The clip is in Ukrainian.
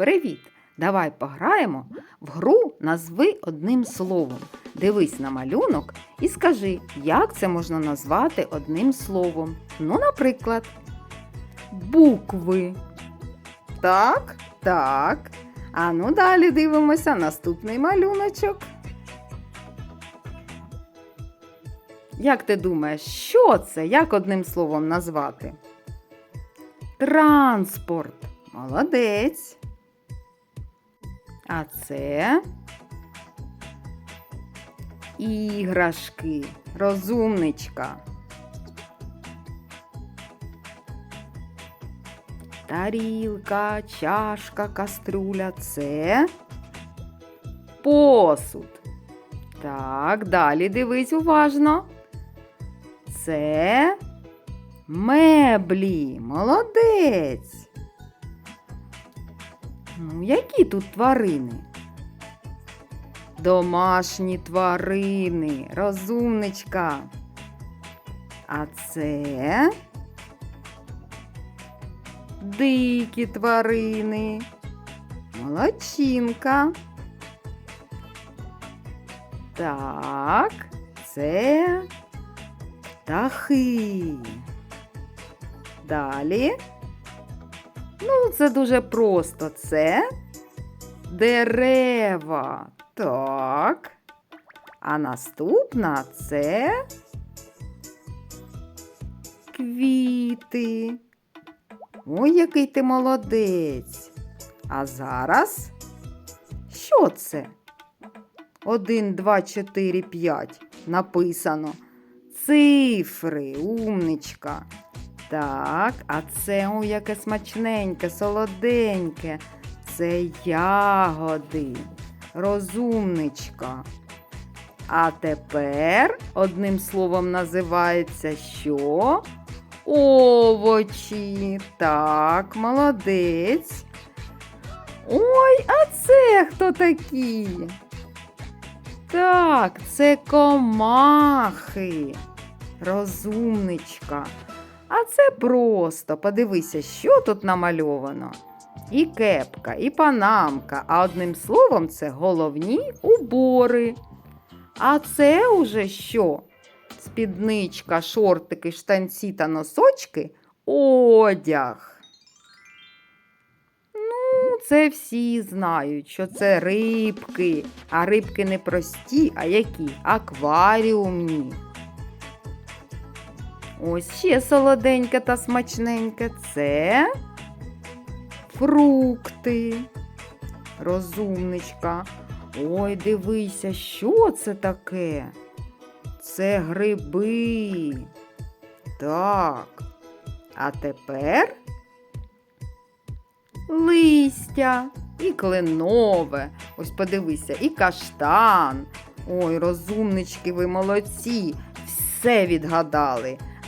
Привіт! Давай пограємо в гру назви одним словом. Дивись на малюнок і скажи, як це можна назвати одним словом. Ну, наприклад, букви. Так, так. А ну далі дивимося наступний малюночок. Як ти думаєш, що це? Як одним словом назвати? Транспорт. Молодець. А це іграшки. Розумничка. Тарілка, чашка, каструля це посуд. Так, далі дивись уважно. Це меблі. Молодець. Ну, які тут тварини? Домашні тварини, розумничка. А це дикі тварини. Молодчинка. Так, це птахи. Далі. Ну, це дуже просто. Це дерева. Так. А наступна це квіти. Ой, який ти молодець. А зараз що це? Один, два, чотири, п'ять. Написано. Цифри, умничка. Так, а це о, яке смачненьке, солоденьке. Це ягоди, розумничка. А тепер одним словом називається що? Овочі. Так, молодець. Ой, а це хто такі? Так, це комахи. Розумничка. А це просто. Подивися, що тут намальовано. І кепка, і панамка, а одним словом, це головні убори. А це уже що? Спідничка, шортики, штанці та носочки одяг. Ну, це всі знають, що це рибки. А рибки не прості, а які? Акваріумні. Ось ще солоденьке та смачненьке. Це фрукти. Розумничка. Ой, дивися, що це таке? Це гриби. Так. А тепер листя і кленове. Ось подивися, і каштан. Ой, розумнички, ви молодці. Все відгадали.